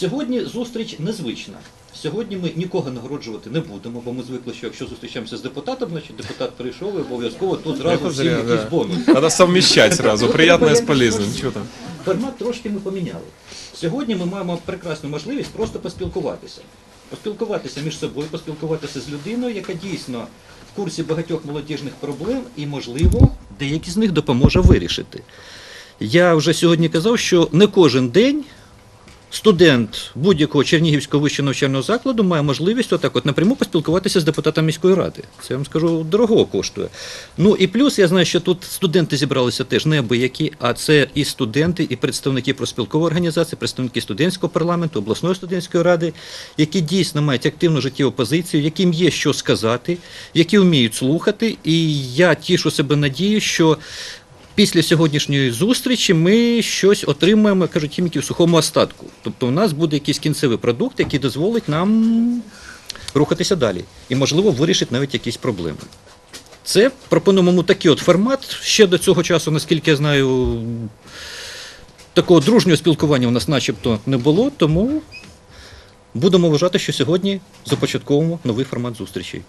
Сьогодні зустріч незвична. Сьогодні ми нікого нагороджувати не будемо, бо ми звикли, що якщо зустрічаємося з депутатом, значить депутат прийшов і обов'язково тут зразу всім якийсь бонус. Надо совмещать сразу, приятное с полезным. Чего там? Формат трошки ми поміняли. Сьогодні ми маємо прекрасну можливість просто поспілкуватися. Поспілкуватися між собою, поспілкуватися з людиною, яка дійсно в курсі багатьох молодіжних проблем і, можливо, деякі з них допоможе вирішити. Я вже сьогодні казав, що не кожен день студент будь-якого Чернігівського вищого навчального закладу має можливість отак от напряму поспілкуватися з депутатом міської ради. Це я вам скажу дорого коштує. Ну і плюс я знаю, що тут студенти зібралися теж не абиякі, а це і студенти, і представники профспілкової організації, представники студентського парламенту, обласної студентської ради, які дійсно мають активну життєву позицію, яким є що сказати, які вміють слухати. І я тішу себе надію, що після сьогоднішньої зустрічі ми щось отримаємо, кажуть, хіміки в сухому остатку. Тобто у нас буде якийсь кінцевий продукт, який дозволить нам рухатися далі. І, можливо, вирішить навіть якісь проблеми. Це пропонуємо ну, такий от формат. Ще до цього часу, наскільки я знаю, такого дружнього спілкування у нас начебто не було, тому будемо вважати, що сьогодні започатковуємо новий формат зустрічей.